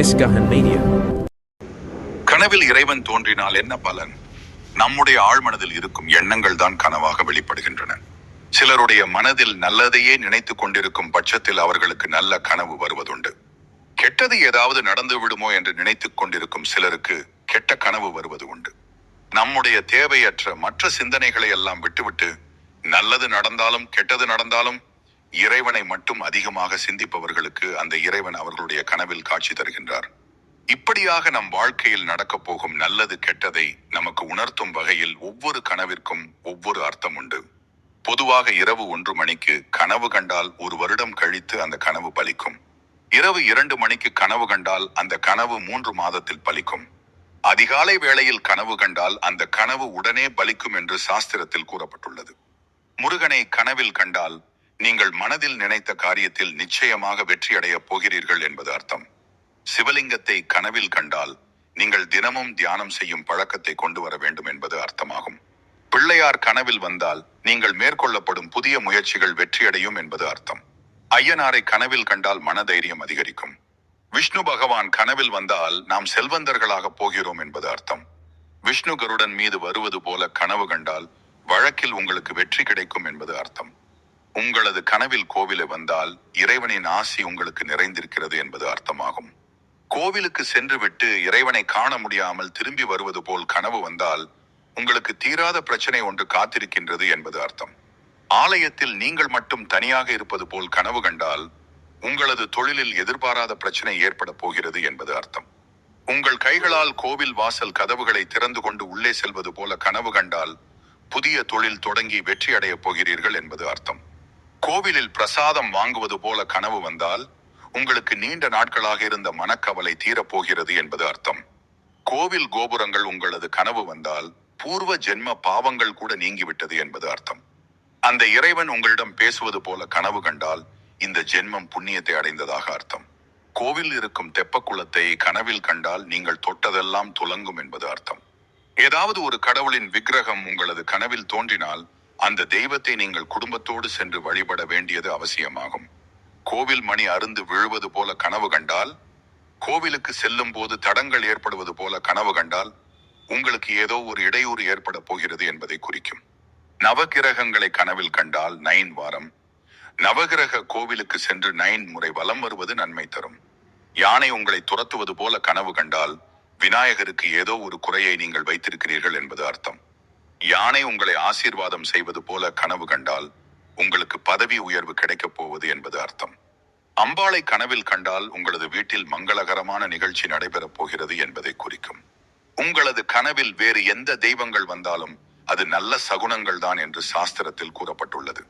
எஸ்கஹன் media. கனவில் இறைவன் தோன்றினால் என்ன பலன்? நம்முடைய ஆழ்மனதில் இருக்கும் எண்ணங்கள் தான் கனவாக வெளிப்படுகின்றன. சிலருடைய மனதில் நல்லதையே நினைத்துக் கொண்டிருக்கும் பட்சத்தில் அவர்களுக்கு நல்ல கனவு வருவதுண்டு. கெட்டது ஏதாவது நடந்து விடுமோ என்று நினைத்துக் கொண்டிருக்கும் சிலருக்கு கெட்ட கனவு வருவது உண்டு நம்முடைய தேவையற்ற மற்ற சிந்தனைகளை எல்லாம் விட்டுவிட்டு நல்லது நடந்தாலும் கெட்டது நடந்தாலும் இறைவனை மட்டும் அதிகமாக சிந்திப்பவர்களுக்கு அந்த இறைவன் அவர்களுடைய கனவில் காட்சி தருகின்றார். இப்படியாக நம் வாழ்க்கையில் நடக்கப் போகும் நல்லது கெட்டதை நமக்கு உணர்த்தும் வகையில் ஒவ்வொரு கனவிற்கும் ஒவ்வொரு அர்த்தம் உண்டு. பொதுவாக இரவு ஒன்று மணிக்கு கனவு கண்டால் ஒரு வருடம் கழித்து அந்த கனவு பலிக்கும். இரவு இரண்டு மணிக்கு கனவு கண்டால் அந்த கனவு மூன்று மாதத்தில் பலிக்கும். அதிகாலை வேளையில் கனவு கண்டால் அந்த கனவு உடனே பலிக்கும் என்று சாஸ்திரத்தில் கூறப்பட்டுள்ளது. முருகனை கனவில் கண்டால் நீங்கள் மனதில் நினைத்த காரியத்தில் நிச்சயமாக வெற்றியடையப் போகிறீர்கள் என்பது அர்த்தம். சிவலிங்கத்தை கனவில் கண்டால் நீங்கள் தினமும் தியானம் செய்யும் பழக்கத்தை கொண்டு வர வேண்டும் என்பது அர்த்தமாகும். பிள்ளையார் கனவில் வந்தால் நீங்கள் மேற்கொள்ளப்படும் புதிய முயற்சிகள் வெற்றியடையும் என்பது அர்த்தம். ஐயனாரை கனவில் கண்டால் மனதைரியம் அதிகரிக்கும். விஷ்ணு பகவான் கனவில் வந்தால் நாம் செல்வந்தர்களாக போகிறோம் என்பது அர்த்தம். விஷ்ணு கருடன் மீது வருவது போல கனவு கண்டால் வழக்கில் உங்களுக்கு வெற்றி கிடைக்கும் என்பது அர்த்தம். உங்களது கனவில் கோவிலை வந்தால் இறைவனின் ஆசி உங்களுக்கு நிறைந்திருக்கிறது என்பது அர்த்தமாகும். கோவிலுக்கு சென்றுவிட்டு இறைவனை காண முடியாமல் திரும்பி வருவது போல் கனவு வந்தால் உங்களுக்கு தீராத பிரச்சனை ஒன்று காத்திருக்கின்றது என்பது அர்த்தம். ஆலயத்தில் நீங்கள் மட்டும் தனியாக இருப்பது போல் கனவு கண்டால் உங்களது தொழிலில் எதிர்பாராத பிரச்சனை ஏற்பட போகிறது என்பது அர்த்தம். உங்கள் கைகளால் கோவில் வாசல் கதவுகளை திறந்து கொண்டு உள்ளே செல்வது போல கனவு கண்டால் புதிய தொழில் தொடங்கி வெற்றியடையப் போகிறீர்கள் என்பது அர்த்தம். கோவிலில் பிரசாதம் வாங்குவது போல கனவு வந்தால் உங்களுக்கு நீண்ட நாட்களாக இருந்த மனக்கவலை தீரப்போகிறது என்பது அர்த்தம். கோவில் கோபுரங்கள் உங்களது கனவு வந்தால் பூர்வ ஜென்ம பாவங்கள் கூட நீங்கிவிட்டது என்பது அர்த்தம். அந்த இறைவன் உங்களிடம் பேசுவது போல கனவு கண்டால் இந்த ஜென்மம் புண்ணியத்தை அடைந்ததாக அர்த்தம். கோவில் இருக்கும் தெப்பக்குளத்தை கனவில் கண்டால் நீங்கள் தொட்டதெல்லாம் துலங்கும் என்பது அர்த்தம். ஏதாவது ஒரு கடவுளின் விக்கிரகம் உங்களது கனவில் தோன்றினால் அந்த தெய்வத்தை நீங்கள் குடும்பத்தோடு சென்று வழிபட வேண்டியது அவசியமாகும். கோவில் மணி அருந்து விழுவது போல கனவு கண்டால் கோவிலுக்கு செல்லும் போது தடங்கள் ஏற்படுவது போல கனவு கண்டால் உங்களுக்கு ஏதோ ஒரு இடையூறு ஏற்பட போகிறது என்பதை குறிக்கும். நவகிரகங்களை கனவில் கண்டால் நைன் வாரம். நவகிரக கோவிலுக்கு சென்று நைன் முறை வலம் வருவது நன்மை தரும். யானை உங்களை துரத்துவது போல கனவு கண்டால் விநாயகருக்கு ஏதோ ஒரு குறையை நீங்கள் வைத்திருக்கிறீர்கள் என்பது அர்த்தம். யானை உங்களை ஆசீர்வாதம் செய்வது போல கனவு கண்டால் உங்களுக்கு பதவி உயர்வு கிடைக்கப் போவது என்பது அர்த்தம். அம்பாளை கனவில் கண்டால் உங்களது வீட்டில் மங்களகரமான நிகழ்ச்சி நடைபெறப் போகிறது என்பதை குறிக்கும். உங்களது கனவில் வேறு எந்த தெய்வங்கள் வந்தாலும் அது நல்ல சகுனங்கள் தான் என்று சாஸ்திரத்தில் கூறப்பட்டுள்ளது.